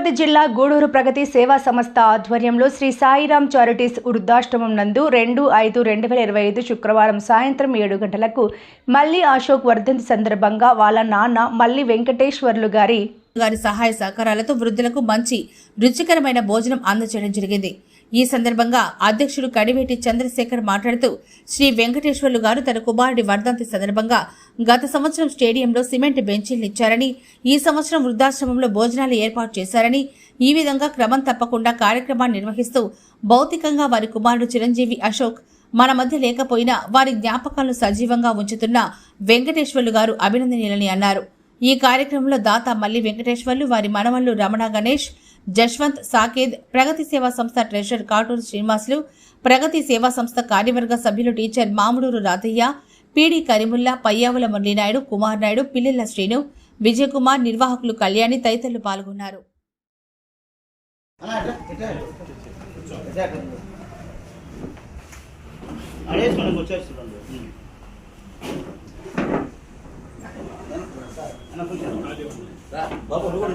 తిరుపతి జిల్లా గూడూరు ప్రగతి సేవా సంస్థ ఆధ్వర్యంలో శ్రీ సాయిరామ్ చారిటీస్ వృద్ధాశ్రమం నందు రెండు ఐదు రెండు వేల ఇరవై ఐదు శుక్రవారం సాయంత్రం ఏడు గంటలకు మల్లి అశోక్ వర్ధంతి సందర్భంగా వాళ్ళ నాన్న మల్లి వెంకటేశ్వర్లు గారి గారి సహాయ సహకారాలతో వృద్ధులకు మంచి రుచికరమైన భోజనం అందజేయడం జరిగింది. ఈ సందర్భంగా అధ్యక్షుడు కడివేటి చంద్రశేఖర్ మాట్లాడుతూ శ్రీ వెంకటేశ్వర్లు గారు తన కుమారుడి వర్ధంతి సందర్భంగా గత సంవత్సరం స్టేడియంలో సిమెంట్ బెంచీలు ఇచ్చారని ఈ సంవత్సరం వృద్ధాశ్రమంలో భోజనాలు ఏర్పాటు చేశారని ఈ విధంగా క్రమం తప్పకుండా కార్యక్రమాన్ని నిర్వహిస్తూ భౌతికంగా వారి కుమారుడు చిరంజీవి అశోక్ మన మధ్య లేకపోయినా వారి జ్ఞాపకాలను సజీవంగా ఉంచుతున్న వెంకటేశ్వర్లు గారు అభినందనీయులని అన్నారు. ఈ కార్యక్రమంలో దాత మల్లి వెంకటేశ్వర్లు వారి మనవళ్ళు రమణ గణేష్ జశ్వంత్ సాకేద్ ప్రగతి సేవా సంస్థ ట్రెషర్ కాటూరు శ్రీనివాసులు ప్రగతి సేవా సంస్థ కార్యవర్గ సభ్యులు టీచర్ మాముడూరు రాధయ్య పీడి కరీముల్లా పయ్యావుల మురళీనాయుడు కుమార్ నాయుడు పిల్లెల శ్రీను విజయ్ కుమార్ నిర్వాహకులు కళ్యాణి తదితరులు పాల్గొన్నారు. అడేసుకొని బాబు నువ్వు కూడా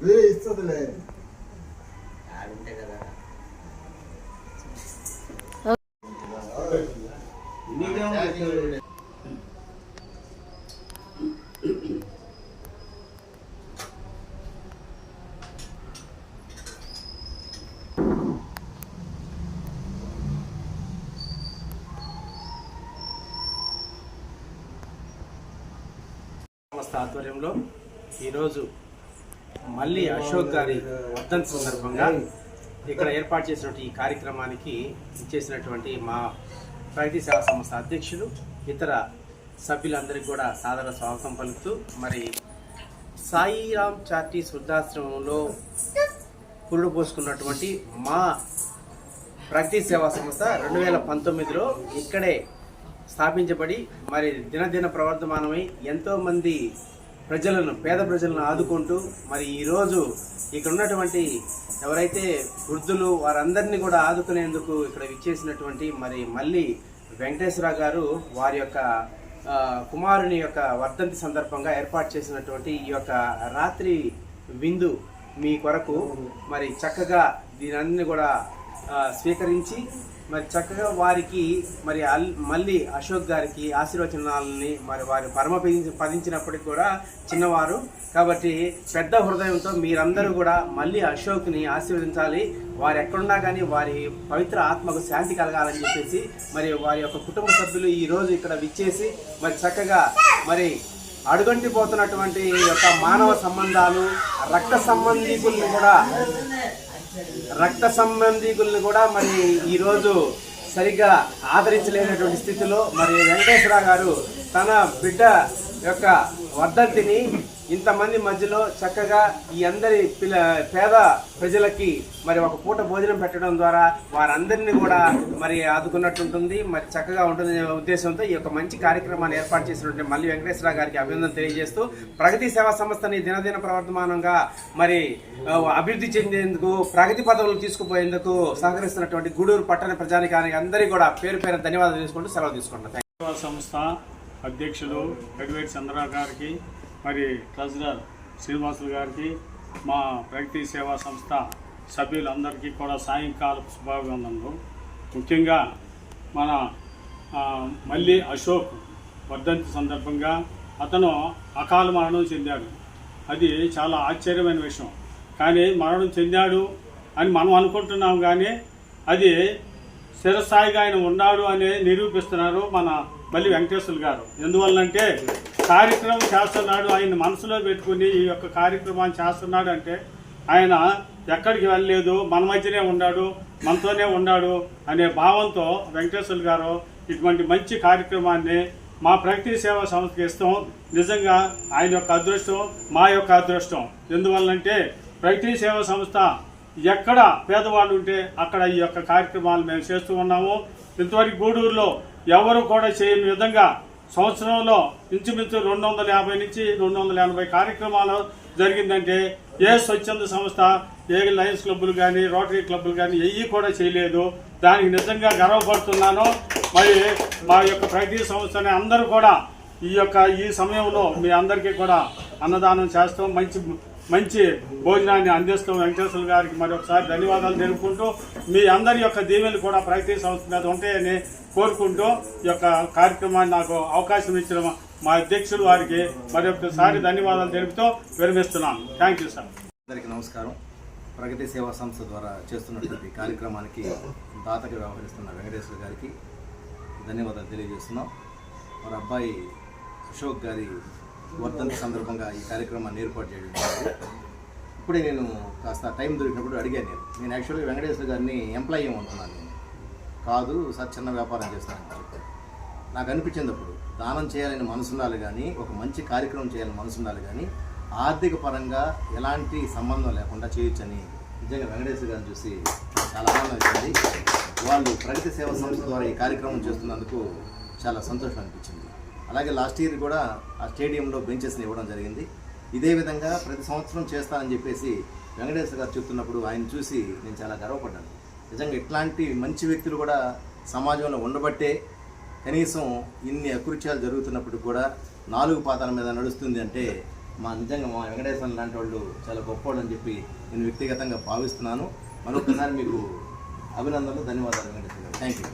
వేరే ఇస్తుందిలే. ఆడుంటే సంస్థ ఆధ్వర్యంలో ఈరోజు మళ్ళీ అశోక్ గారి వర్ధన్ సందర్భంగా ఇక్కడ ఏర్పాటు చేసినటువంటి ఈ కార్యక్రమానికి ఇచ్చేసినటువంటి మా ప్రగతి సేవా సంస్థ అధ్యక్షులు ఇతర సభ్యులందరికీ కూడా సాదర స్వాగతం పలుకుతూ మరి సాయిరామ్ చార్టీస్ వృద్ధాశ్రమంలో పురుడు పోసుకున్నటువంటి మా ప్రగతి సేవా సంస్థ రెండు వేల పంతొమ్మిదిలో ఇక్కడే స్థాపించబడి మరి దినదిన ప్రవర్తమానమై ఎంతోమంది ప్రజలను పేద ప్రజలను ఆదుకుంటూ మరి ఈరోజు ఇక్కడ ఉన్నటువంటి ఎవరైతే వృద్ధులు వారందరినీ కూడా ఆదుకునేందుకు ఇక్కడ విచ్చేసినటువంటి మరి మళ్ళీ వెంకటేశ్వర గారు వారి యొక్క కుమారుని యొక్క వర్ధంతి సందర్భంగా ఏర్పాటు చేసినటువంటి ఈ యొక్క రాత్రి విందు మీ కొరకు మరి చక్కగా దీనన్నీ కూడా స్వీకరించి మరి చక్కగా వారికి మరి అల్ మళ్ళీ అశోక్ గారికి ఆశీర్వచనాలని మరి వారి పరమ పదించినప్పటికి కూడా చిన్నవారు. కాబట్టి పెద్ద హృదయంతో మీరందరూ కూడా మళ్ళీ అశోక్ని ఆశీర్వదించాలి. వారు ఎక్కడున్నా కానీ వారి పవిత్ర ఆత్మకు శాంతి కలగాలని చెప్పేసి మరి వారి యొక్క కుటుంబ సభ్యులు ఈరోజు ఇక్కడ విచ్చేసి మరి చక్కగా మరి అడుగంటిపోతున్నటువంటి యొక్క మానవ సంబంధాలు రక్త సంబంధికుల్ని కూడా రక్త సంబంధికుల్ని కూడా మరి ఈరోజు సరిగ్గా ఆదరించలేనటువంటి స్థితిలో మరి వెంకటేశ్వర గారు తన బిడ్డ యొక్క వర్ధంతిని ఇంతమంది మధ్యలో చక్కగా ఈ అందరి పిల్ల పేద ప్రజలకి మరి ఒక పూట భోజనం పెట్టడం ద్వారా వారందరినీ కూడా మరి ఆదుకున్నట్టు ఉంటుంది మరి చక్కగా ఉంటుంది ఉద్దేశంతో ఈ యొక్క మంచి కార్యక్రమాన్ని ఏర్పాటు చేసినటువంటి మల్లి వెంకటేశ్వర గారికి అభినందన తెలియజేస్తూ ప్రగతి సేవా సంస్థని దినదిన ప్రవర్తమానంగా మరి అభివృద్ధి చెందేందుకు ప్రగతి పదవులు తీసుకుపోయేందుకు సహకరిస్తున్నటువంటి గూడూరు పట్టణ ప్రజానికానికి అందరికీ కూడా పేరు పేరు ధన్యవాదాలు తీసుకుంటూ సెలవు తీసుకుంటాం సంస్థ అధ్యక్షులు అడ్వైట్ చంద్రరావు గారికి మరి ట్రెజరర్ శ్రీనివాసులు గారికి మా ప్రగతి సేవా సంస్థ సభ్యులందరికీ కూడా సాయంకాల శుభాభివందనలు. ముఖ్యంగా మన మళ్ళీ మల్లి అశోక్ వర్ధంతి సందర్భంగా అతను అకాల మరణం చెందాడు. అది చాలా ఆశ్చర్యమైన విషయం. కానీ మరణం చెందాడు అని మనం అనుకుంటున్నాం కానీ అది స్థిరస్థాయిగా ఆయన ఉన్నాడు అని నిరూపిస్తున్నారు మన మళ్ళీ వెంకటేశ్వర గారు. ఎందువల్లంటే కార్యక్రమం చేస్తున్నాడు. ఆయన మనసులో పెట్టుకుని ఈ యొక్క కార్యక్రమాన్ని చేస్తున్నాడు అంటే ఆయన ఎక్కడికి వెళ్ళలేదు మన మధ్యనే ఉన్నాడు మనతోనే ఉన్నాడు అనే భావంతో వెంకటేశ్వర గారు ఇటువంటి మంచి కార్యక్రమాన్ని మా ప్రగతి సేవా సంస్థకి ఇస్తాం. నిజంగా ఆయన యొక్క అదృష్టం మా యొక్క అదృష్టం. ఎందువల్లంటే ప్రగతి సేవా సంస్థ ఎక్కడ పేదవాళ్ళు ఉంటే అక్కడ ఈ యొక్క కార్యక్రమాలు మేము చేస్తూ ఉన్నాము. ఇంతవరకు గూడూరులో ఎవరు కూడా చేయని విధంగా సంవత్సరంలో ఇంచుమించు రెండు వందల యాభై నుంచి రెండు వందల ఎనభై కార్యక్రమాలు జరిగిందంటే ఏ స్వచ్ఛంద సంస్థ ఏ లయన్స్ క్లబ్బులు కానీ రోటరీ క్లబ్బులు కానీ ఏవి కూడా చేయలేదు. దానికి నిజంగా గర్వపడుతున్నాను. మరి మా యొక్క ప్రతి సంస్థని అందరూ కూడా ఈ యొక్క ఈ సమయంలో మీ అందరికీ కూడా అన్నదానం చేస్తాం. మంచి మంచి భోజనాన్ని అందిస్తాం వెంకటేశ్వర గారికి మరొకసారి ధన్యవాదాలు తెలుపుకుంటూ మీ అందరి యొక్క దీవెనలు కూడా ప్రగతి సంస్థ మీద ఉంటాయని కోరుకుంటూ ఈ యొక్క కార్యక్రమాన్ని నాకు అవకాశం ఇచ్చిన మా అధ్యక్షులు వారికి మరొకసారి ధన్యవాదాలు తెలుపుతూ విరమిస్తున్నాను. థ్యాంక్ యూ సార్ అందరికీ నమస్కారం. ప్రగతి సేవా సంస్థ ద్వారా చేస్తున్నటువంటి కార్యక్రమానికి దాతగా వ్యవహరిస్తున్న వెంకటేశ్వర గారికి ధన్యవాదాలు తెలియజేస్తున్నాం. మరి అబ్బాయి అశోక్ గారి వర్ధంతి సందర్భంగా ఈ కార్యక్రమాన్ని ఏర్పాటు చేయడం ఇప్పుడే నేను కాస్త టైం దొరికినప్పుడు అడిగాను నేను. నేను యాక్చువల్గా వెంకటేశ్వర గారిని ఎంప్లాయీ ఉంటున్నాను నేను. కాదు సార్ చిన్న వ్యాపారం చేస్తానని నాకు అనిపించింది అప్పుడు దానం చేయాలని మనసు ఉండాలి కానీ ఒక మంచి కార్యక్రమం చేయాలని మనసు ఉండాలి కానీ ఆర్థిక పరంగా ఎలాంటి సంబంధం లేకుండా చేయొచ్చని నిజంగా వెంకటేశ్వర గారిని చూసి చాలా ఆనందం వాళ్ళు ప్రగతి సేవా సంస్థ ద్వారా ఈ కార్యక్రమం చేస్తున్నందుకు చాలా సంతోషం అనిపించింది. అలాగే లాస్ట్ ఇయర్ కూడా ఆ స్టేడియంలో బెంచెస్ని ఇవ్వడం జరిగింది. ఇదే విధంగా ప్రతి సంవత్సరం చేస్తానని చెప్పేసి వెంకటేశ్వర గారు చెప్తున్నప్పుడు ఆయన చూసి నేను చాలా గర్వపడ్డాను. నిజంగా ఇట్లాంటి మంచి వ్యక్తులు కూడా సమాజంలో ఉండబట్టే కనీసం ఇన్ని అకృత్యాలు జరుగుతున్నప్పుడు కూడా నాలుగు పాతాల మీద నడుస్తుంది అంటే మా నిజంగా మా వెంకటేశ్వర లాంటి వాళ్ళు చాలా గొప్పవాళ్ళు అని చెప్పి నేను వ్యక్తిగతంగా భావిస్తున్నాను. మరొకసారి మీకు అభినందనలు ధన్యవాదాలు వెంకటేశ్వర గారు. థ్యాంక్ యూ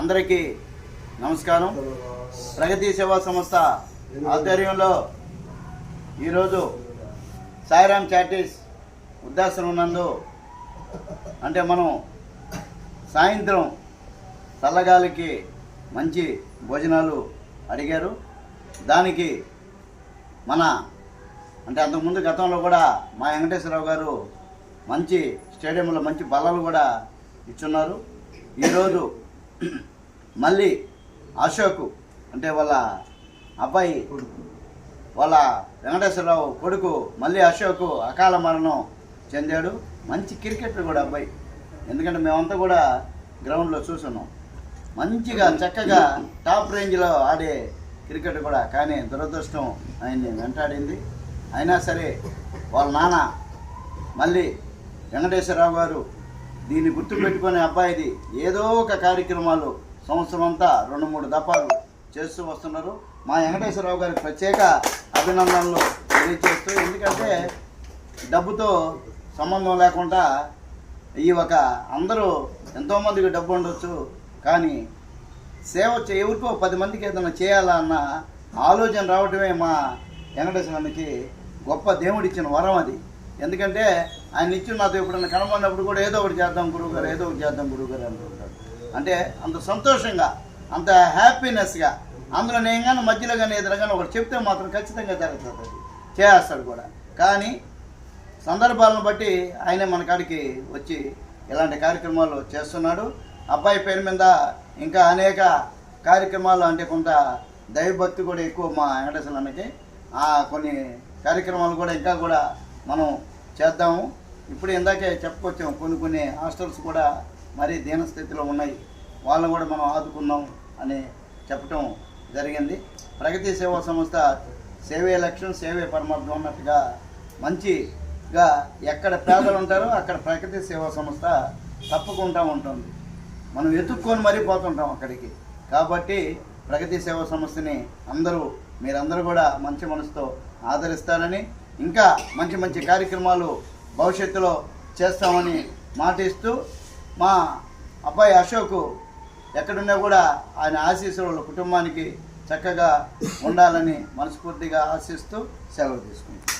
అందరికీ నమస్కారం. ప్రగతి సేవా సంస్థ ఆధ్వర్యంలో ఈరోజు సాయిరామ్ చాటిస్ ఉద్దాసనం నందు అంటే మనం సాయంత్రం చల్లగాలికి మంచి భోజనాలు అడిగారు. దానికి మన అంటే అంతకుముందు గతంలో కూడా మా వెంకటేశ్వరరావు గారు మంచి స్టేడియంలో మంచి బల్లలు కూడా ఇచ్చున్నారు. ఈరోజు మళ్ళీ అశోక్ అంటే వాళ్ళ అబ్బాయి వాళ్ళ వెంకటేశ్వరరావు కొడుకు మళ్ళీ అశోక్ అకాల మరణం చెందాడు. మంచి క్రికెటర్ కూడా అబ్బాయి. ఎందుకంటే మేమంతా కూడా గ్రౌండ్లో చూసున్నాం. మంచిగా చక్కగా టాప్ రేంజ్లో ఆడే క్రికెట్ కూడా. కానీ దురదృష్టం ఆయన్ని వెంటాడింది. అయినా సరే వాళ్ళ నాన్న మళ్ళీ వెంకటేశ్వరరావు గారు దీన్ని గుర్తుపెట్టుకునే అబ్బాయిది. ఏదో ఒక కార్యక్రమాలు సంవత్సరం అంతా రెండు మూడు దఫాలు చేస్తూ వస్తున్నారు. మా వెంకటేశ్వరరావు గారికి ప్రత్యేక అభినందనలు తెలియజేస్తూ ఎందుకంటే డబ్బుతో సంబంధం లేకుండా ఈ ఒక అందరూ ఎంతోమందికి డబ్బు ఉండొచ్చు కానీ సేవ ఎవరికో పది మందికి ఏదైనా చేయాలన్న ఆలోచన రావటమే మా వెంకటేశ్వరానికి గొప్ప దేవుడిచ్చిన వరం అది. ఎందుకంటే ఆయన ఇచ్చిన నాతో ఎప్పుడైనా కనబడినప్పుడు కూడా ఏదో ఒకటి చేద్దాం గురువుగారు ఏదో ఒకటి చేద్దాం గురువుగారు అంటుంటాడు అంటే అంత సంతోషంగా అంత హ్యాపీనెస్గా అందులో నేను కానీ మధ్యలో కానీ ఎదురు కానీ ఒకటి చెప్తే మాత్రం ఖచ్చితంగా జరుగుతుంది. చేస్తాడు కూడా. కానీ సందర్భాలను బట్టి ఆయనే మన కాడికి వచ్చి ఇలాంటి కార్యక్రమాలు చేస్తున్నాడు. అబ్బాయి పేరు మీద ఇంకా అనేక కార్యక్రమాలు అంటే కొంత దైవభక్తి కూడా ఎక్కువ మా వెంకటేశ్వర అన్నకి ఆ కొన్ని కార్యక్రమాలు కూడా ఇంకా కూడా మనం చేద్దాము. ఇప్పుడు ఇందాకే చెప్పుకొచ్చాము కొన్ని కొన్ని హాస్టల్స్ కూడా మరీ దీనస్థితిలో ఉన్నాయి. వాళ్ళని కూడా మనం ఆదుకున్నాం అని చెప్పటం జరిగింది. ప్రగతి సేవా సంస్థ సేవే లక్ష్యం సేవే పరమార్థం అన్నట్టుగా మంచిగా ఎక్కడ పేదలు ఉంటారో అక్కడ ప్రగతి సేవా సంస్థ తప్పకుండా ఉంటుంది. మనం ఎత్తుక్కొని మరీ పోతుంటాం అక్కడికి. కాబట్టి ప్రగతి సేవా సంస్థని అందరూ మీరందరూ కూడా మంచి మనసుతో ఆదరిస్తారని ఇంకా మంచి మంచి కార్యక్రమాలు భవిష్యత్తులో చేస్తామని మాటిస్తూ మా అబ్బాయి అశోక్ ఎక్కడున్నా కూడా ఆయన ఆశీస్సులు వాళ్ళ కుటుంబానికి చక్కగా ఉండాలని మనస్ఫూర్తిగా ఆశిస్తూ సెలవు తీసుకుంటాం